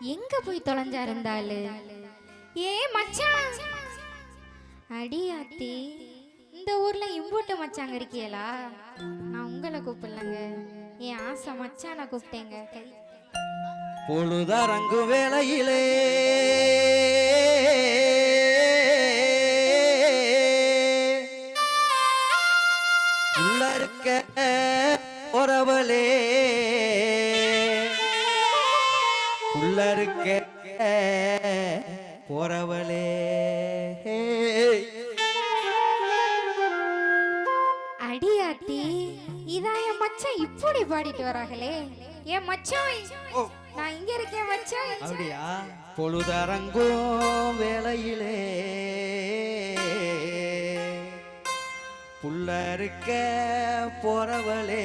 எங்க போய் தொலைஞ்சா இருந்தாளு ஏ மச்சான். அடி ஆத்தி இந்த ஊர்ல இம்பூட்டு மச்சாங்க இருக்கியலா? நான் உங்களை கூப்பிடலங்க. என் ஆசை மச்சான் நான் கூப்பிட்டேங்க. கை பொழுதரங்கு வேளையிலே உள்ள இருக்க உறவலே உள்ள இருக்க போறவளே. அடி ஆத்தி இதான் என் மச்சான் இப்படி பாடிட்டு வராங்களே. என் மச்சான் நான் இங்க இருக்கேன் மச்சான் அப்படியா? பொழுதரங்கும் வேளையிலே. புள்ள இருக்க போறவளே.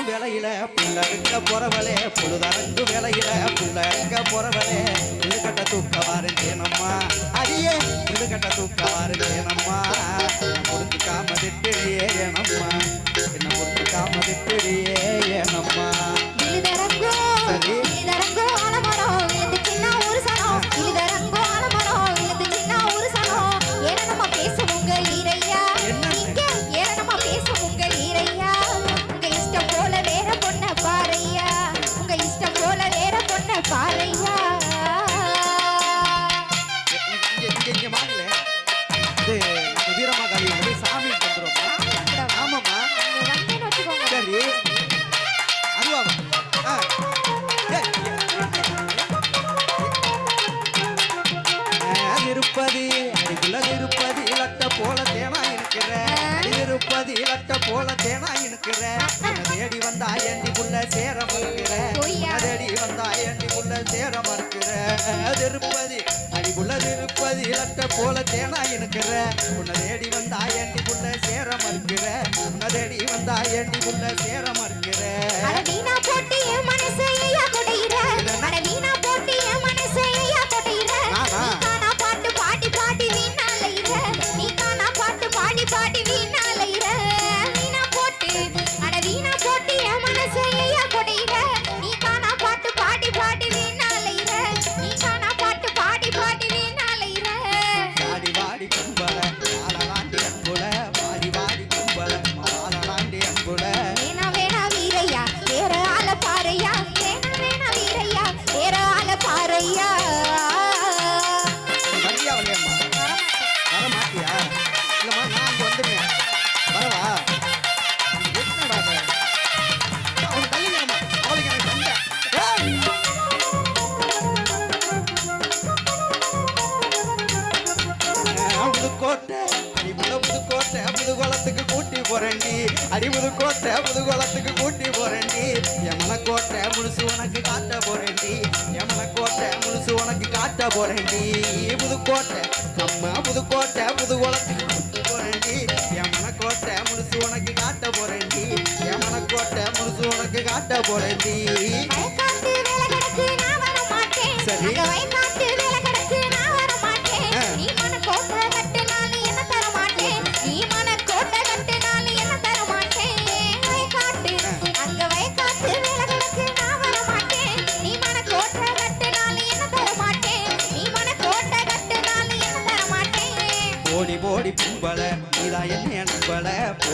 புழுதரங்கும் வேலையில புள்ள இருக்க போறவளே புழுதரங்கு வேலையில புள்ள இருக்க போறவளே. புழுக்கட்ட தூக்க வாருந்தேனம்மா அடியே புழுக்கட்ட தூக்க வாருந்தேனம்மா என்ன புரிஞ்சுக்காம திட்டுறியே இங்க வாங்கல. இது நம்ம வீரமாகாளி வந்து சாமி வந்துடும் ஆமாம்மா. சரி. அதுவா ஆ. ஏய், அடிக்குள்ள திருப்பதி லட்ட போல தேனா இருக்கிற திருப்பதி லட்ட போல தேனா இருக்கிற தேடி வந்தா ஏண்டி புள்ள சேர மறுக்கிற? தேடி வந்தா ஏண்டி புள்ள சேர மறுக்கிற? அது அடிக்குள்ள திருப்பதி லட்ட போல தேனா இருக்கிற. உன்னை தேடி வந்தா ஏண்டி புள்ள சேர மறுக்கிற. உன்னை தேடி வந்தா ஏண்டி புள்ள சேர மறுக்கிற. வீணா போட்டு என் மனசை ஐயா கொடையிற வீணா போட்டு என் மனசை ஐயா கொடையிற நானா? நீ காணா பாட்டு பாடி பாடி வீணாலையிற நீ காணா பாட்டு பாடி பாடி வீணாலையிற வீணா போட்டு அட வீணா போட்டு உனக்கு காட்ட புதுக்கோட்டை அம்மா புதுக்கோட்டை புதுகுளத்துக்கு கூட்டி போறேன்டி எமன கோட்டை முழுசு உனக்கு காட்ட போறேன்டி எமன கோட்டை முழுசு உனக்கு காட்ட போறேன்டி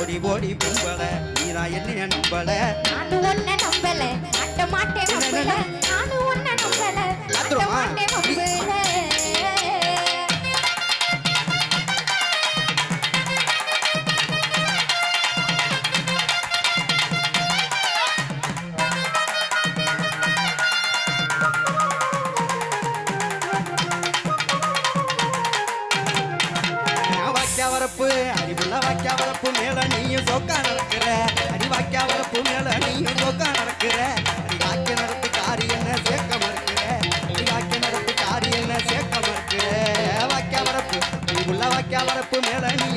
ஓடி ஓடி கும்பல. நீரா என்ன நம்பல. நானும் ஒன்ன நம்பல. மாட்ட மாட்டேன் நம்பல. நானும் ஒன்ன நம்பல. மாட்ட மாட்டேன் நம்பல. panela é minha.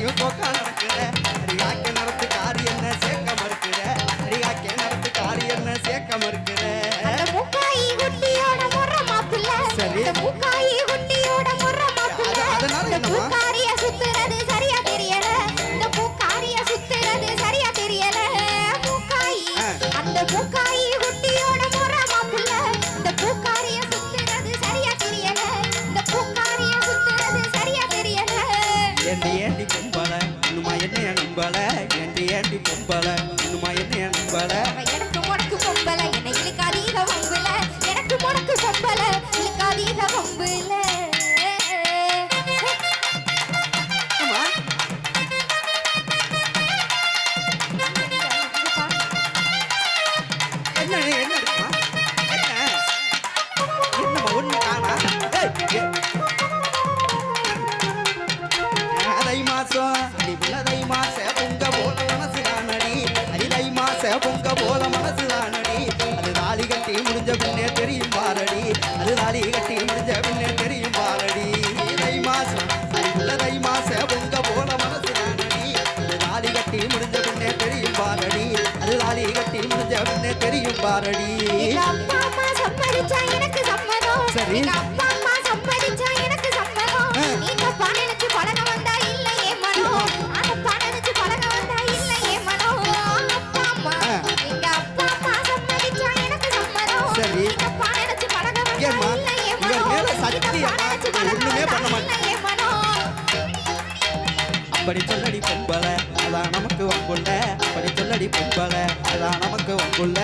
தை மாச பொங்க போன மனசு தானடி தாலி கட்டி முடிஞ்ச பின்னே தெரியும் பாரடி. அது தாலி கட்டி முடிஞ்ச பின்னே தெரியும் பாரடி. அப்படி சொல்லடி பொம்பளை. அதான் நமக்கு வம்புள்ள. அப்படி சொல்லடி பொம்பளை. அதான் நமக்கு வம்புள்ள.